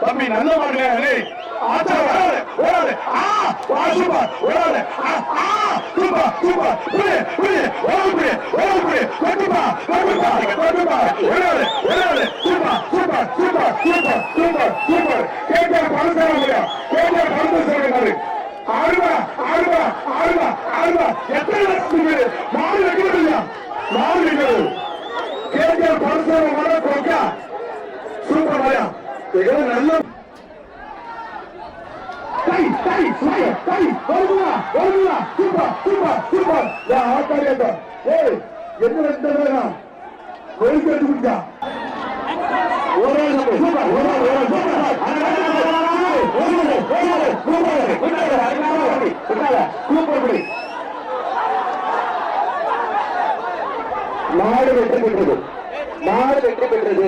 தம்பி நல்ல மாடுங்க ஆச்சா வராது வராது ஆ வா சூப்பர் வராது ஆ சூப்பர் சூப்பர். புடி புடி ஓடு புடி ஓடு புடி கட்டுப்பா கட்டுப்பா கட்டுப்பா வராது வராது super super super super super super கேட்க பணம் முடியா கேட்க பணம் சொல்லுங்க ஆறுவா ஆறுவா ஆறுவா ஆறுவா எத்தனை லட்சம் மாடு வைக்கிறது இல்லையா மாடு வைக்கிறது கேட்க பணம் மாட கொடுக்கா சூப்பர் மரியா இது நல்ல டை டை சூப்பர் டை வருவா வருவா சூப்பர் சூப்பர் சூப்பர் யா ஆட்டாரியா ஏய் என்ன ரெண்டு வேணும் கோயில் கட்டி குடிச்சா ஒரு ஆள் நம்ம சூப்பர் ஒரு ஆள் ஒரு ஆள் சூப்பர் சூப்பர் படி நாடு வெற்றி பெற்றது. நாடு வெற்றி பெற்றது.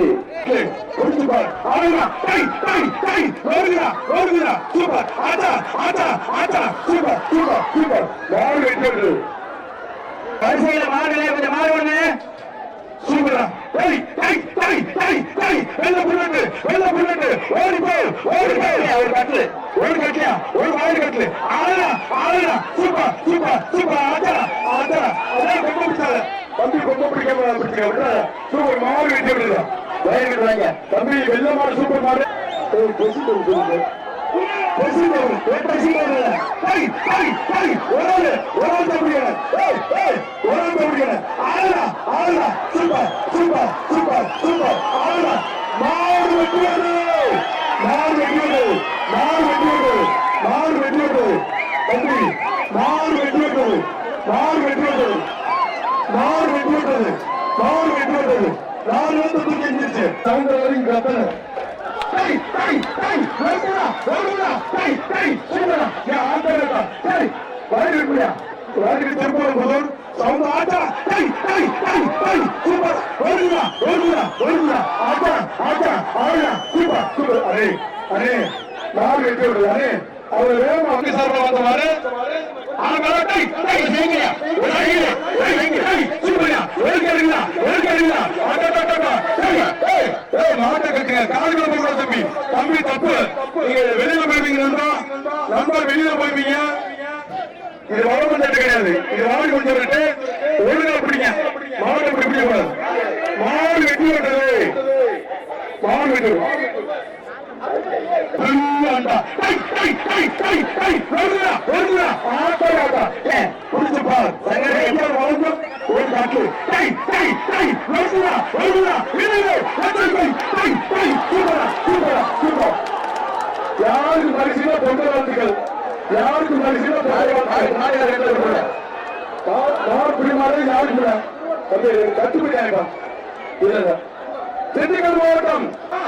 கொடுத்து பார். ஆடுங்க டை டை டை ஓடுகிறா ஓடுகிறா சூப்பர். ஆச்சா ஆச்சா ஆச்சா. Super super super. வெற்றி பெற்றது வரிசையில மாடுகளே கொஞ்சம் மாடு ஒண்ணு சூப்பரா டை டை டை டை டை வெள்ள புல்லட்டு வெள்ள புல்லட்டு ஓடி போய் ஓடி போய் ஒரு கட்டு ஒரு கட்டியா ஒரு வாடி கட்டல. ஆளா ஆளா சூப்பர் சூப்பர் சூப்பர். ஆச்சா ஆச்சா. அதான் கொம்ப பிடிச்சால தம்பி கொம்ப பிடிக்காம பிடிச்சிக்க சூப்பர் மாடு வெட்டி விடுதா தம்பி வெள்ள சூப்பர் மாடு. ஒரு பெசி சொல்லுங்க பெசி மாடு பெசி மாடு டை டை டை ஒரு ஆளு ஒரு ஆள் தான் ஏய் ஏய் ஒரு ஆள் தான் ஆளா ஆளா சூப்பர் சூப்பர் சூப்பர் சூப்பர். ஆளா மாடு வெட்டியது மாடு வெட்டியது மாடு வெட்டியது மாடு வெட்டியது தம்பி மாடு வெட்டியது மாடு வெட்டியது மாடு வெட்டியது மாடு வெட்டியது நாலு வந்து தூக்கி எந்திரிச்சு சவுண்ட் வரைக்கும் கத்தன டை டை டை வருடா வருடா டை டை சூப்பரா யா ஆட்டடா டை வயிறு குடியா வயிறு தெம்புல போதும் சவுண்ட் ஆட்டா. டை டை டை டை சூப்பர். வருடா வருடா வருடா ஆட்டா ஆட்டா. ஆடா சூப்பர் சூப்பர். அரே அரே நாலு வெட்டி விடுது அரே அவர் வேகமா அப்படி சார்பா வந்தவாரு மாதிரி டேய் டேய் டை செய்யுங்க டேய் ஐயா டை டை சூப்பரா வெல்கம் இல்ல ஒரு கேளுங்க ஆட்டா ஆட்டா. டை ஏய் கட்டுங்க தம்பி. தம்பி தப்பு. நீங்க வெளியில போயிருவீங்க நண்பா? நண்பா வெளியில போயிருவீங்க? இது வளம் தட்டு கிடையாது. இது மாடு கொண்டு வந்துட்டு ஒழுங்கா பிடிங்க. மாடு பிடிக்க கூடாது மாடு வெட்டி விட்டது. மாடு வெட்டி பிரியாண்டா. ஏ, பார். ஒரு காட்டு. டை, டை, டை, வருதுடா, வருதுடா. விடுங்க. டை, டை, டை, டை, சூப்பரா, சூப்பரா, சூப்பர். யாருக்கு பரிசுல பொங்கல் வாழ்த்துக்கள் யாருக்கு பரிசுல பொங்கல் யாருக்கு கட்டுப்படி ஆயிட்டா இல்ல திண்டுக்கல் மாவட்டம்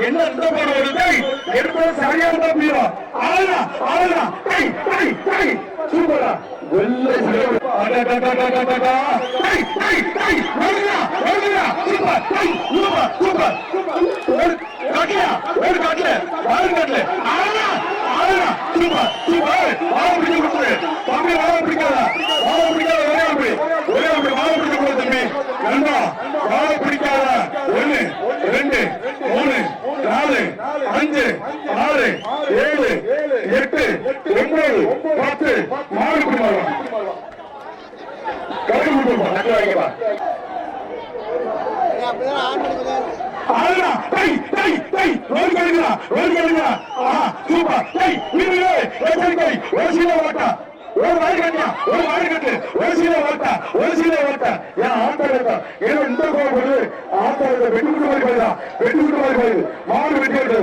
என்ன இந்த போற ஒரு டேய் எடுத்து சரியா இருந்தா ஆளா ஆளா டேய் டேய் டேய். சூப்பரா வெள்ள அடடடடடடடா டேய் டேய் டேய். வருடா வருடா சூப்பர் சூப்பர் சூப்பர் ஒரு ஒரு ஆளா ஆளா சூப்பர் சூப்பர் வாழ கொடுத்துரு. தம்பி வாழ பிடிக்காதா. வாழ ஒரே அப்படி ஒரே அப்படி வாழ பிடிக்க கூடாது தம்பி நண்பா வாழ பிடிக்காத ஒண்ணு ரெண்டு மூணு நாலு அஞ்சு ஆறு ஏழு எட்டு ஒன்பது பத்து மாடு பிடி மாறுவா கருப்பு கொடுப்பா நட்டு வாங்கிப்பா அப்படிதான் ஆன் பண்ணுங்க ஆளுடா டேய் டேய் டேய் ரோல் கழுகுடா ரோல் கழுகுடா ஆஹா சூப்பர் டேய் வீரே எச்சரிக்கை ஒரு வாடி கட்டியா ஒரு வாடி கட்டு. ஒரு சீல ஓட்டா ஒரு சீல ஓட்டா ஏன் இருக்கா? ஏதோ இந்த கோவம் போது ஆட்டா இருக்க? வெட்டு விட்டு மாதிரி போயிடா வெட்டு விட்டு மாதிரி போயிடுது. மாடு வெட்டி இருக்கு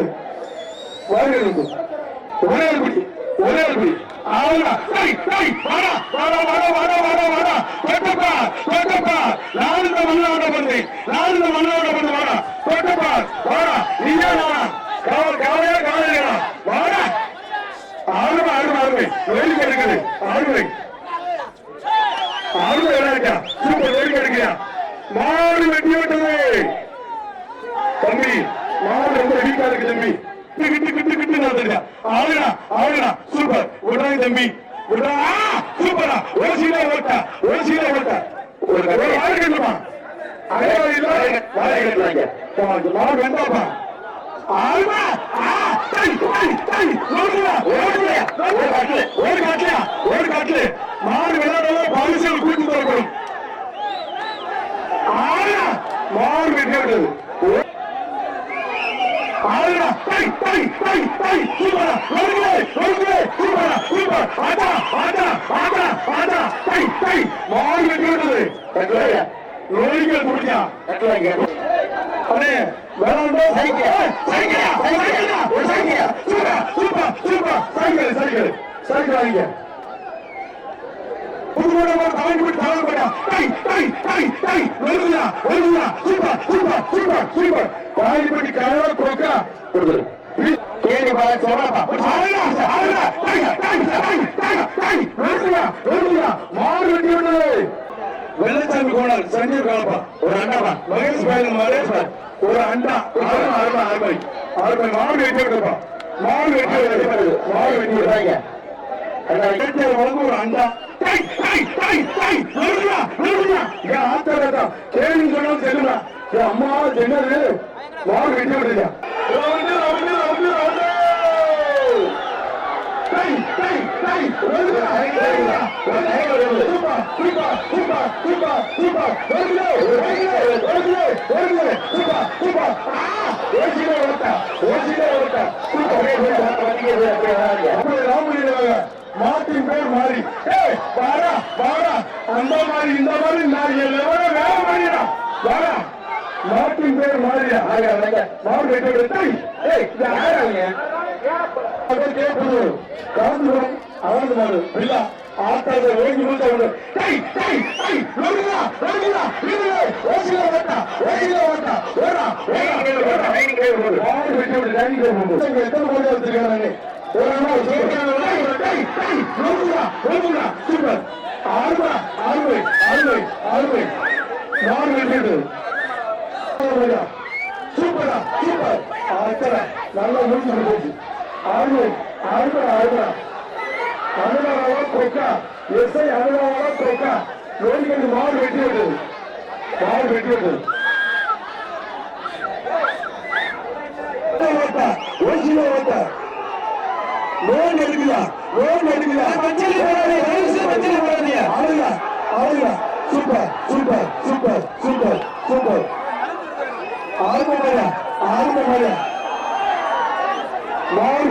ஒரே ஒரு பிடி ஒரே ஒரு ஆவடா டேய் டேய் வாடா வாடா வாடா வாடா வாடா வாடா. தொட்டப்பா தொட்டப்பா. நான் இந்த மண்ணோட வந்து நான் இந்த மண்ணோட வந்து வாடா. தொட்டப்பா வாடா. நீயே வாடா. காவல் காவலே காவலேடா வாடா. வெட்டி விட்டது. தம்பி மாடு ரொம்ப வீக்கா இருக்கு தம்பி. விடுறாங்க தம்பி விடுறா சூப்பரா ஒரு சீலை ஓட்டா ஒரு சீலை ஓட்டா ஒரு வாழை கட்டுமா அதே வழியில் வாழை கட்டுறாங்க மாடு வேண்டாப்பா ஆமா ஒரு காட்ல ஒரு காட்ல மாடு விளையாடல பாலிசியில் கூட்டி போறோம் ஆயா மாடு வெட்டியது ஆயா டை டை டை டை சூப்பரா ஓடுடா ஓடுடா சூப்பரா சூப்பர் ஆடா ஆடா ஆடா ஆடா டை டை மாடு வெட்டியது கட்டுவாங்க ரோலிகள் குடிச்சா கட்டுவாங்க அண்ணே வேணாண்டோ சைக்கிள். சைக்கிளா? சைக்கிளா. ஒரு சைக்கிளா? Super super super. Cycle cycle. Cycle வாங்க புதுமோட ஒரு தவணை போட்டு தவணை போட்டா டை டை டை டை வருதுயா வருதுயா சூப்பர் சூப்பர் சூப்பர் சூப்பர். வாங்கி போட்டு கரவா கேள்வி பாரு வெள்ளச்சாமி கோணர் சஞ்சீவ் காலப்பா ஒரு அண்டாப்பா மகேஷ் பாய் மகேஷ் ஒரு அண்டா. அருமை அருமை அருமை அருமை மாடு வெட்டி விடுப்பா மாடு வெட்டி விடுறது மாடு வெட்டி விடுறாங்க ஒரு அண்டா. கேள்வி சொன்னாலும் அம்மா என்னது மாடு வெட்டி விடுறியா ரவுண்டு ரவுண்டு ரவுண்டு ரவுண்டு டை டை டை வருடா வருடா வருடா சூப்பர் சூப்பர் சூப்பர் சூப்பர் வருடா வருடா வருடா வருடா சூப்பர் சூப்பர் ஆ ஓசிலே ஓட்டா ஓசிலே ஓட்டா அப்படி ராமலிங்க மாட்டின் பேர் மாறி ஏய் பாரா பாரா அந்த மாதிரி இந்த மாதிரி நான் எவ்வளோ வேலை பண்ணிடா பாரா மாட்டின் பேர் மாறியா மாடு வெட்டி விட்டு ஏய் யாராங்க கேட்பது காந்துரம் அவனது மாடு இல்ல ஆட்டாத ஓங்கி முடிச்சவங்க டை டை டை வருகிறா வருகிறா வருகிறா ஓசில ஓட்டா ஓசில ஓட்டா. ஓடா ஓடா மாடு வெட்டி விட்டு டைனிங் டேபிள் போடு இங்க எத்தனை மாடு வச்சிருக்காங்க ஒரு நாள் சொல்றாங்க டை டை வருகிறா வருகிறா சூப்பர். வெட்டி விட்டு சூப்பரா சூப்பர். ஆச்சரா நல்லா முடிச்சு போச்சு ஆறு ஆறு ஆறு அனுபவ கொக்கா எஸ்ஐ அனுபவ கொக்கா நோய்களுக்கு மாடு வெட்டி விட்டது மாடு வெட்டி விட்டது லோன் எடுக்கலா லோன் பச்சளி போடாதீங்க பச்சளி போடாதீங்க. அழுகா அழுகா super super super super super. ஆரம்ப ஆரம்ப மாடு